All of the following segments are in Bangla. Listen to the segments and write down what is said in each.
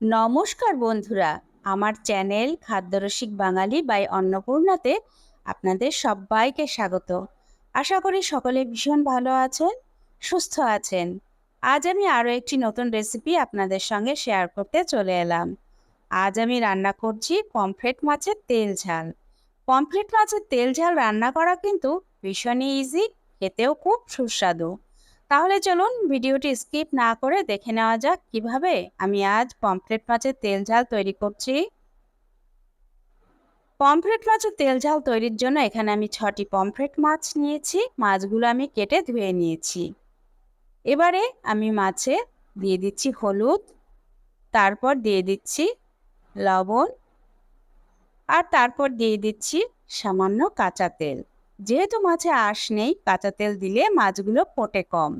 নমস্কার বন্ধুরা, আমার চ্যানেল খাদ্যরসিক বাঙালি বাই অন্নপূর্ণাতে আপনাদের সবাইকে স্বাগত। আশা করি সকলে ভীষণ ভালো আছেন, সুস্থ আছেন। আজ আমি আরও একটি নতুন রেসিপি আপনাদের সঙ্গে শেয়ার করতে চলে এলাম। আজ আমি রান্না করছি পমফ্রেট মাছের তেল ঝাল। পমফ্রেট মাছের তেল ঝাল রান্না করা কিন্তু ভীষণই ইজি খেতেও খুব সুস্বাদু। তাহলে চলুন ভিডিওটি স্কিপ না করে দেখে নেওয়া যাক কীভাবে আমি আজ পমফ্রেট মাছের তেল ঝাল তৈরি করছি। পমফ্রেট মাছের তেল ঝাল তৈরির জন্য এখানে আমি ছটি পমফ্রেট মাছ নিয়েছি, মাছগুলো আমি কেটে ধুয়ে নিয়েছি। এবারে আমি মাছে দিয়ে দিচ্ছি হলুদ, তারপর দিয়ে দিচ্ছি লবণ, আর তারপর দিয়ে দিচ্ছি সামান্য কাঁচা তেল। যেহেতু মাছে আঁশ নেই, কাঁচা তেল দিলে মাছগুলো ফোটে কম।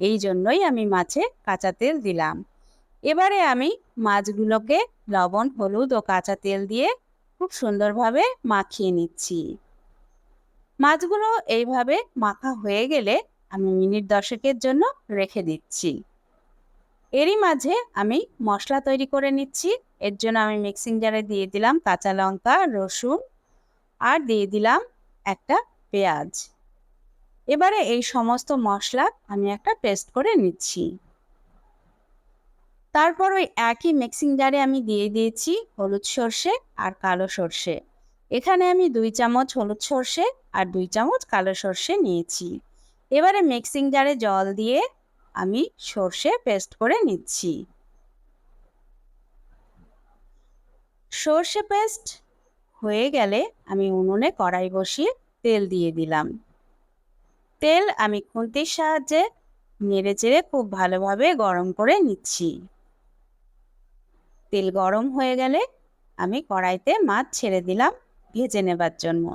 এই জন্যই আমি মাছে কাঁচা তেল দিলাম। এবারে আমি মাছগুলোকে লবণ, হলুদ ও কাঁচা তেল দিয়ে খুব সুন্দরভাবে মাখিয়ে নিচ্ছি। মাছগুলো এইভাবে মাখা হয়ে গেলে আমি মিনিট দশেকের জন্য রেখে দিচ্ছি। এরই মাঝে আমি মশলা তৈরি করে নিচ্ছি। এর জন্য আমি মিক্সিং জারে দিয়ে দিলাম কাঁচা লঙ্কা, রসুন আর দিয়ে দিলাম একটা পেঁয়াজ। এবারে এই সমস্ত মশলা আমি একটা পেস্ট করে নিচ্ছি। তারপর ওই একই মিক্সিং জারে আমি দিয়ে দিয়েছি হলুদ সর্ষে আর কালো সর্ষে। এখানে আমি দুই চামচ হলুদ সর্ষে আর দুই চামচ কালো সর্ষে নিয়েছি। এবারে মিক্সিং জারে জল দিয়ে আমি সর্ষে পেস্ট করে নিচ্ছি। সর্ষে পেস্ট হয়ে গেলে আমি উনুনে কড়াই বসিয়ে তেল দিয়ে দিলাম। তেল আমি খুন্তির সাহায্যে নেড়ে চেড়ে খুব ভালোভাবে গরম করে নিচ্ছি। তেল গরম হয়ে গেলে আমি কড়াইতে মাছ ছেড়ে দিলাম ভেজে নেবার জন্য।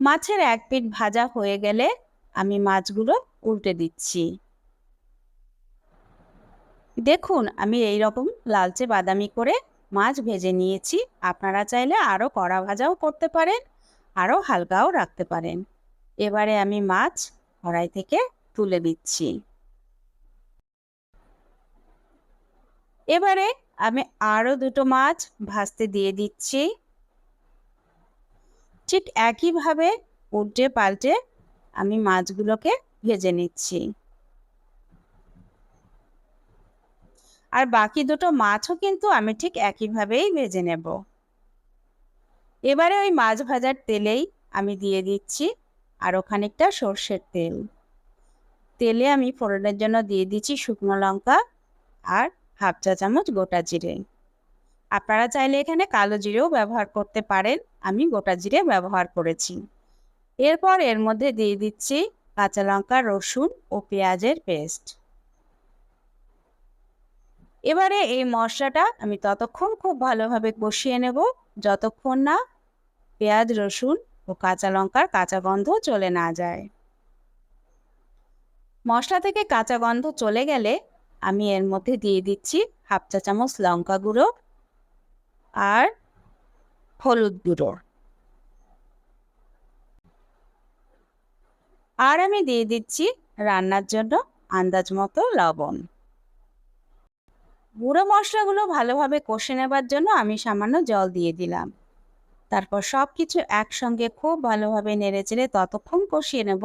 মাছের এক পিঠ ভাজা হয়ে গেলে আমি মাছগুলো উল্টে দিচ্ছি। দেখুন, আমি এই রকম লালচে বাদামি করে মাছ ভেজে নিয়েছি। আপনারা চাইলে আরও কড়া ভাজাও করতে পারেন আরও হালকাও রাখতে পারেন। এবারে আমি মাছ কড়াই থেকে তুলে দিচ্ছি এবারে আমি আরও দুটো মাছ ভাজতে দিয়ে দিচ্ছি। ঠিক একইভাবে উল্টে পাল্টে আমি মাছগুলোকে ভেজে নিচ্ছি। আর বাকি দুটো মাছও কিন্তু আমি ঠিক একইভাবেই ভেজে নেব। এবারে ওই মাছ ভাজার তেলেই আমি দিয়ে দিচ্ছি আরও খানিকটা সর্ষের তেল। তেলে আমি ফোড়নের জন্য দিয়ে দিচ্ছি শুকনো লঙ্কা আর হাফ চা চামচ গোটা জিরে। আপনারা চাইলে এখানে কালো জিরেও ব্যবহার করতে পারেন, আমি গোটা জিরে ব্যবহার করেছি। এরপর এর মধ্যে দিয়ে দিচ্ছি কাঁচা লঙ্কা, রসুন ও পেঁয়াজের পেস্ট। এবারে এই মশলাটা আমি ততক্ষণ খুব ভালোভাবে কষিয়ে নেব। যতক্ষণ না পেঁয়াজ, রসুন ও কাঁচা লঙ্কার কাঁচা গন্ধ চলে না যায়। মশলা থেকে কাঁচা গন্ধ চলে গেলে আমি এর মধ্যে দিয়ে দিচ্ছি হাফ চা চামচ লঙ্কা গুঁড়ো আর হলুদ গুঁড়ো। আর আমি দিয়ে দিচ্ছি রান্নার জন্য আন্দাজ মতো লবণ। গুঁড়ো মশলাগুলো ভালোভাবে কষে নেবার জন্য আমি সামান্য জল দিয়ে দিলাম। তারপর সব কিছু একসঙ্গে খুব ভালোভাবে নেড়ে চেড়ে ততক্ষণ কষিয়ে নেব,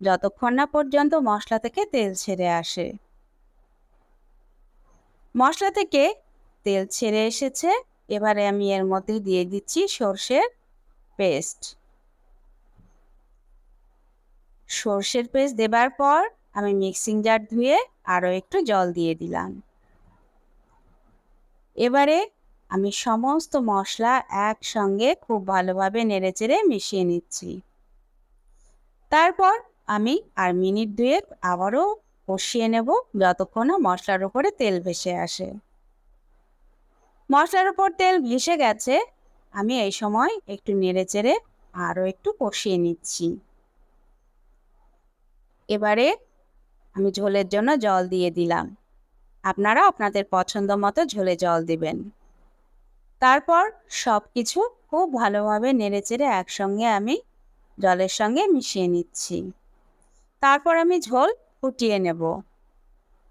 যতক্ষণ না পর্যন্ত মশলা থেকে তেল ছেড়ে আসে। মশলা থেকে তেল ছেড়ে এসেছে, এবারে আমি এর মধ্যে দিয়ে দিচ্ছি সর্ষের পেস্ট। সর্ষের পেস্ট দেবার পর আমি মিক্সিং জার ধুয়ে আরও একটু জল দিয়ে দিলাম। এবারে আমি সমস্ত মশলা একসঙ্গে খুব ভালোভাবে নেড়েচেড়ে মিশিয়ে নিচ্ছি। তারপর আমি আর মিনিট দুয়েক আবারও কষিয়ে নেব যতক্ষণ না মশলার উপরে তেল ভেসে আসে। মশলার উপর তেল ভেসে গেছে, আমি এই সময় একটু নেড়েচেড়ে আরও একটু কষিয়ে নিচ্ছি। এবারে আমি ঝোলের জন্য জল দিয়ে দিলাম। আপনারা আপনাদের পছন্দ মতো ঝোলে জল দিবেন। তারপর সব কিছু খুব ভালোভাবে নেড়েচেড়ে একসঙ্গে আমি জলের সঙ্গে মিশিয়ে নিচ্ছি। তারপর আমি ঝোল ফুটিয়ে নেব।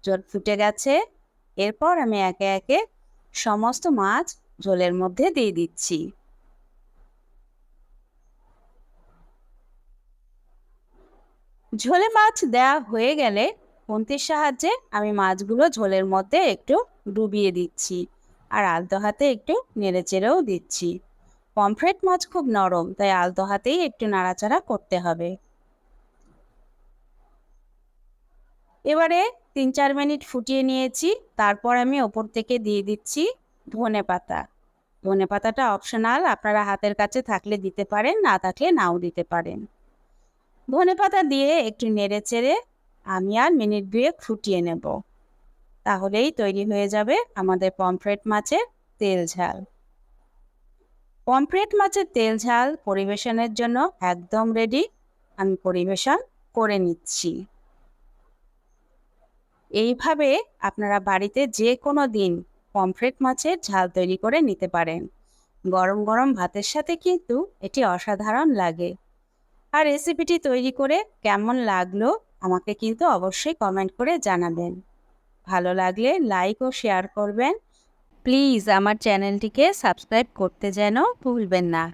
জল ফুটে গেছে। এরপর আমি একে একে সমস্ত মাছ ঝোলের মধ্যে দিয়ে দিচ্ছি। ঝোলে মাছ দেওয়া হয়ে গেলে খুন্তির সাহায্যে আমি মাছগুলো ঝোলের মধ্যে একটু ডুবিয়ে দিচ্ছি আর আলতো হাতে একটু নেড়েচেড়েও দিচ্ছি। পমফ্রেট মাছ খুব নরম, তাই আলতো হাতেই একটু নাড়াচাড়া করতে হবে। এবারে তিন চার মিনিট ফুটিয়ে নিয়েছি, তারপর আমি ওপর থেকে দিয়ে দিচ্ছি ধনে পাতা। ধনে পাতাটা অপশনাল, আপনারা হাতের কাছে থাকলে দিতে পারেন, না থাকলে নাও দিতে পারেন। ধনে পাতা দিয়ে একটু নেড়ে চেড়ে আমি আর মিনিট দুয়েক ফুটিয়ে নেব। তাহলেই তৈরি হয়ে যাবে আমাদের পমফ্রেট মাছের তেল ঝাল। পমফ্রেট মাছের তেল ঝাল পরিবেশনের জন্য একদম রেডি আমি পরিবেশন করে নিচ্ছি। এইভাবে আপনারা বাড়িতে যে কোনো দিন পমফ্রেট মাছের ঝাল তৈরি করে নিতে পারেন। গরম গরম ভাতের সাথে কিন্তু এটি অসাধারণ লাগে। আর রেসিপিটি তৈরি করে কেমন লাগল আমাকে কিন্তু অবশ্যই কমেন্ট করে জানাবেন। ভালো লাগলে লাইক ও শেয়ার করবেন। প্লিজ আমার চ্যানেলটিকে সাবস্ক্রাইব করতে যেন ভুলবেন না।